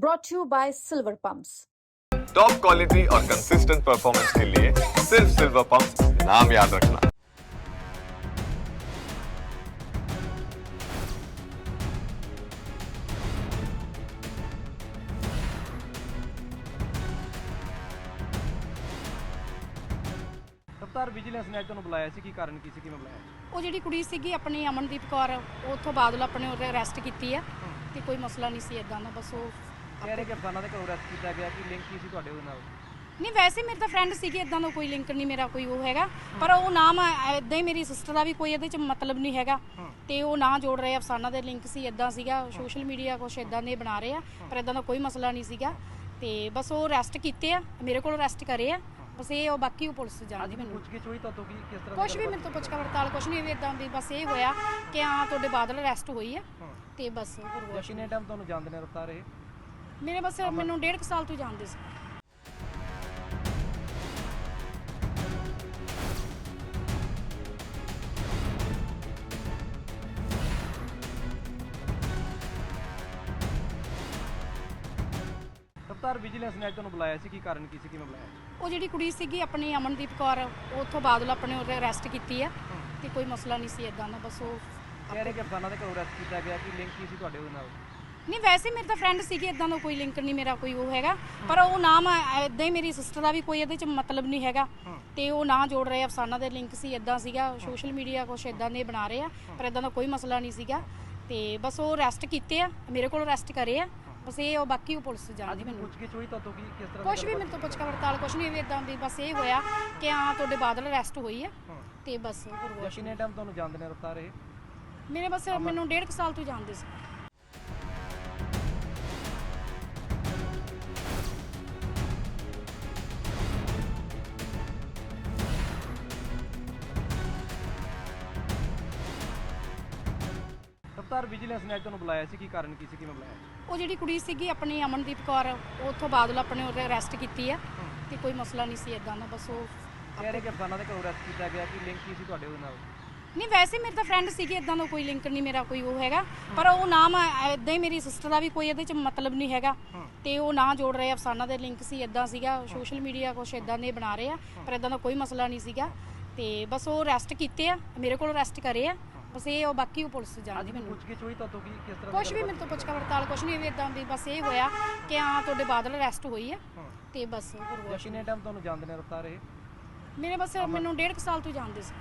brought to you by Silver Pumps. Top quality और consistent performance के लिए सिर्फ सिल्वर पंप नाम याद रखना ਰਫਤਾਰ ਵਿਜੀਲੈਂਸ ਨੇ ਅੱਜ ਤੁਹਾਨੂੰ ਬੁਲਾਇਆ ਸੀ ਕੀ ਕਾਰਨ ਕੀ ਸੀ ਕਿਵੇਂ ਬੁਲਾਇਆ ਉਹ ਜਿਹੜੀ ਕੁੜੀ ਸੀਗੀ ਆਪਣੀ ਅਮਨਦੀਪ ਕੌਰ ਉਹ ਉੱਥੋਂ ਬਾਦਲ ਆਪਣੇ ਉਹਦੇ ਅਰੈਸਟ ਕੀਤੀ ਆ ਤੇ ਕੋਈ ਮਸਲਾ ਨਹੀਂ ਸੀ ਇਦਾਂ ਦਾ ਬਸ ਉਹ ਕਹਿ ਰਹੇ ਕਿ ਅਫਸਾਨਾ ਦੇ ਘਰੋਂ ਅਰੈਸਟ ਕੀਤਾ ਗਿਆ ਕਿ ਲਿੰਕ ਕੀ ਸੀ ਤੁਹਾਡੇ ਉਹਦੇ ਨਾਲ? ਨਹੀਂ ਵੈਸੇ ਮੇਰੇ ਤਾਂ ਫਰੈਂਡ ਸੀਗੇ ਇਦਾਂ ਦਾ ਕੋਈ ਲਿੰਕ ਨਹੀਂ ਮੇਰਾ ਕੋਈ ਉਹ ਹੈਗਾ। ਪਰ ਉਹ ਨਾਮ ਇਦਾਂ ਹੀ ਮੇਰੀ ਸਿਸਟਰ ਦਾ ਵੀ ਕੋਈ ਇਹਦੇ ਚ ਮਤਲਬ ਨਹੀਂ ਹੈਗਾ। ਤੇ ਉਹ ਨਾਂ ਜੋੜ ਰਹੇ ਆ ਅਫਸਾਨਾ ਦੇ ਲਿੰਕ ਸੀ ਇਦਾਂ ਸੀਗਾ। ਸੋਸ਼ਲ ਮੀਡੀਆ ਕੁਛ ਇਦਾਂ ਦੇ ਬਣਾ ਰਹੇ ਆ ਪਰ ਇਦਾਂ ਦਾ ਕੋਈ ਮਸਲਾ ਨਹੀਂ ਸੀਗਾ। ਤੇ ਬਸ ਉਹ ਅਰੈਸਟ ਕੀਤੇ ਆ ਮੇਰੇ ਕੋਲ ਅਰੈਸਟ ਕਰੇ ਆ। ਬਸ ਇਹ ਉਹ ਬਾਕੀ ਉਹ ਪੁਲਿਸ ਜਾਣਦੀ ਮੈਨੂੰ। ਪੁੱਛ ਕੇ ਚੋਈ ਤਾਂ ਤੋਂ ਕੀ ਕਿਸ ਤਰ੍ਹਾਂ ਕੁਛ ਵੀ ਮੇਰੇ ਤੋਂ ਪੁੱਛ ਪੜਤਾਲ ਕੁਛ ਨਹੀਂ ਵੀ ਇਦਾਂ ਵੀ ਬਸ ਇਹ ਹੋਇਆ ਕਿ ਹਾਂ ਤੁਹਾਡੇ ਬਾਦਲ ਅਰੈਸਟ ਹੋਈ ਆ। ਤੇ ਬਸ ਹੋਰ ਕਿੰਨੇ ਟਾਈਮ ਤੁਹਾਨੂੰ ਜਾਣਦੇ ਨੇ ਰਫਤਾਰ ਇਹ? ਮੇਰੇ ਬਸ ਮੈਨੂੰ ਡੇਢ ਕੁ ਸਾਲ ਤੋਂ ਜਾਣਦੇ ਸੀ। ਰਫਤਾਰ ਵਿਜੀਲੈਂਸ ਨੇ ਅੱਜ ਤੁਹਾਨੂੰ ਬੁਲਾਇਆ ਸੀ ਕੀ ਕਾਰਨ ਕੀ ਸੀ ਕਿਵੇਂ ਬੁਲਾਇਆ ਉਹ ਜਿਹੜੀ ਕੁੜੀ ਸੀਗੀ ਆਪਣੀ ਅਮਨਦੀਪ ਕੌਰ ਉੱਥੋਂ ਬਾਦਲ ਆਪਣੇ ਉਹਦੇ ਅਰੈਸਟ ਕੀਤੀ ਆ ਤੇ ਕੋਈ ਮਸਲਾ ਨਹੀਂ ਸੀ ਇਦਾਂ ਦਾ ਬਸ ਉਹ ਕਹਿ ਰਹੇ ਕਿ ਅਫਸਾਨਾ ਦੇ ਘਰੋਂ ਅਰੈਸਟ ਕੀਤਾ ਗਿਆ ਕਿ ਲਿੰਕ ਕੀ ਸੀ ਤੁਹਾਡੇ ਉਹਦੇ ਨਾਲ? ਨਹੀਂ ਵੈਸੇ ਮੇਰੇ ਤਾਂ ਫਰੈਂਡ ਸੀਗੇ ਇਦਾਂ ਦਾ ਕੋਈ ਲਿੰਕ ਨਹੀਂ ਮੇਰਾ ਕੋਈ ਉਹ ਹੈਗਾ। ਪਰ ਉਹ ਨਾਮ ਇਦਾਂ ਹੀ ਮੇਰੀ ਸਿਸਟਰ ਦਾ ਵੀ ਕੋਈ ਇਹਦੇ ਚ ਮਤਲਬ ਨਹੀਂ ਹੈਗਾ। ਤੇ ਉਹ ਨਾਂ ਜੋੜ ਰਹੇ ਆ ਅਫਸਾਨਾ ਦੇ ਲਿੰਕ ਸੀ ਇਦਾਂ ਸੀਗਾ। ਸੋਸ਼ਲ ਮੀਡੀਆ ਕੁਛ ਇਦਾਂ ਦੇ ਬਣਾ ਰਹੇ ਆ ਪਰ ਇਦਾਂ ਦਾ ਕੋਈ ਮਸਲਾ ਨਹੀਂ ਸੀਗਾ। ਤੇ ਬਸ ਉਹ ਅਰੈਸਟ ਕੀਤੇ ਆ ਮੇਰੇ ਕੋਲ ਅਰੈਸਟ ਕਰੇ ਆ। ਬਸ ਇਹ ਉਹ ਬਾਕੀ ਉਹ ਪੁਲਿਸ ਜਾਣਦੀ ਮੈਨੂੰ। ਪੁੱਛ ਕੇ ਚੋਈ ਤਾਂ ਤੋਂ ਕੀ ਕਿਸ ਤਰ੍ਹਾਂ ਕੁਛ ਵੀ ਮੇਰੇ ਤੋਂ ਪੁੱਛ ਪੜਤਾਲ ਕੁਛ ਨਹੀਂ ਵੀ ਇਦਾਂ ਵੀ ਬਸ ਇਹ ਹੋਇਆ ਕਿ ਹਾਂ ਤੁਹਾਡੇ ਬਾਦਲ ਅਰੈਸਟ ਹੋਈ ਆ। ਤੇ ਬਸ ਹੋਰ ਟਾਈਮ ਤੁਹਾਨੂੰ ਜਾਣਦੇ ਨੇ ਰਫਤਾਰ ਇਹ? ਮੇਰੇ ਬਸ ਮੈਨੂੰ ਡੇਢ ਕੁ ਸਾਲ ਤੋਂ ਜਾਣਦੇ ਸੀ। ਰਫਤਾਰ ਵਿਜੀਲੈਂਸ ਨੇ ਅੱਜ ਤੁਹਾਨੂੰ ਬੁਲਾਇਆ ਸੀ ਕੀ ਕਾਰਨ ਕੀ ਸੀ ਕਿਵੇਂ ਬੁਲਾਇਆ? ਉਹ ਜਿਹੜੀ ਕੁੜੀ ਸੀਗੀ ਆਪਣੀ ਅਮਨਦੀਪ ਕੌਰ ਉੱਥੋਂ ਬਾਦਲ ਆਪਣੇ ਉਹਦੇ ਅਰੈਸਟ ਕੀਤੀ ਆ ਤੇ ਕੋਈ ਮਸਲਾ ਨਹੀਂ ਸੀ ਇਦਾਂ ਦਾ ਬਸ ਉਹ ਕਹਿ ਰਹੇ ਕਿ ਦੇ ਘਰੋਂ ਅਰੈਸਟ ਕੀਤਾ ਗਿਆ ਕਿ ਲਿੰਕ ਕੀ ਸੀ ਤੁਹਾਡੇ ਉਹਦੇ ਨਾਲ? ਨਹੀਂ ਵੈਸੇ ਮੇਰੇ ਤਾਂ ਫਰੈਂਡ ਸੀਗੇ ਇਦਾਂ ਦਾ ਕੋਈ ਲਿੰਕ ਨਹੀਂ ਮੇਰਾ ਕੋਈ ਉਹ ਹੈਗਾ। ਪਰ ਉਹ ਨਾਮ ਇਦਾਂ ਹੀ ਮੇਰੀ ਸਿਸਟਰ ਦਾ ਵੀ ਕੋਈ ਇਹਦੇ ਚ ਮਤਲਬ ਨਹੀਂ ਹੈਗਾ। ਤੇ ਉਹ ਨਾਂ ਜੋੜ ਰਹੇ ਅਫਸਾਨਾ ਦੇ ਲਿੰਕ ਸੀ ਇਦਾਂ ਸੀਗਾ। ਸੋਸ਼ਲ ਮੀਡੀਆ ਕੁਛ ਇਦਾਂ ਦੇ ਬਣਾ ਰਹੇ ਆ ਪਰ ਇਦਾਂ ਦਾ ਕੋਈ ਮਸਲਾ ਨਹੀਂ ਸੀਗਾ। ਤੇ ਬਸ ਉਹ ਅਰੈਸਟ ਕੀਤੇ ਆ ਮੇਰੇ ਕੋਲ ਅਰੈਸਟ ਕਰੇ ਆ। ਬਸ ਇਹ ਉਹ ਬਾਕੀ ਉਹ ਪੁਲਿਸ ਜਾਣਦੀ ਮੈਨੂੰ। ਪੁੱਛ ਕੇ ਚੋਈ ਤਾਂ ਤੋਂ ਕੀ ਕਿਸ ਤਰ੍ਹਾਂ ਕੁਛ ਵੀ ਮੇਰੇ ਤੋਂ ਪੁੱਛ ਪੜਤਾਲ ਕੁਛ ਨਹੀਂ ਵੀ ਇਦਾਂ ਵੀ ਬਸ ਇਹ ਹੋਇਆ ਕਿ ਹਾਂ ਤੁਹਾਡੇ ਬਾਦਲ ਅਰੈਸਟ ਹੋਈ ਆ ਤੇ ਬਸ ਹੋਰ ਕੁਛ ਕਿੰਨੇ ਟਾਈਮ ਤੁਹਾਨੂੰ ਜਾਣਦੇ ਨੇ ਰਫਤਾਰ ਇਹ? ਮੇਰੇ ਬਸ ਮੈਨੂੰ ਡੇਢ ਕੁ ਸਾਲ ਤੋਂ ਹੀ ਜਾਣਦੇ ਸੀ।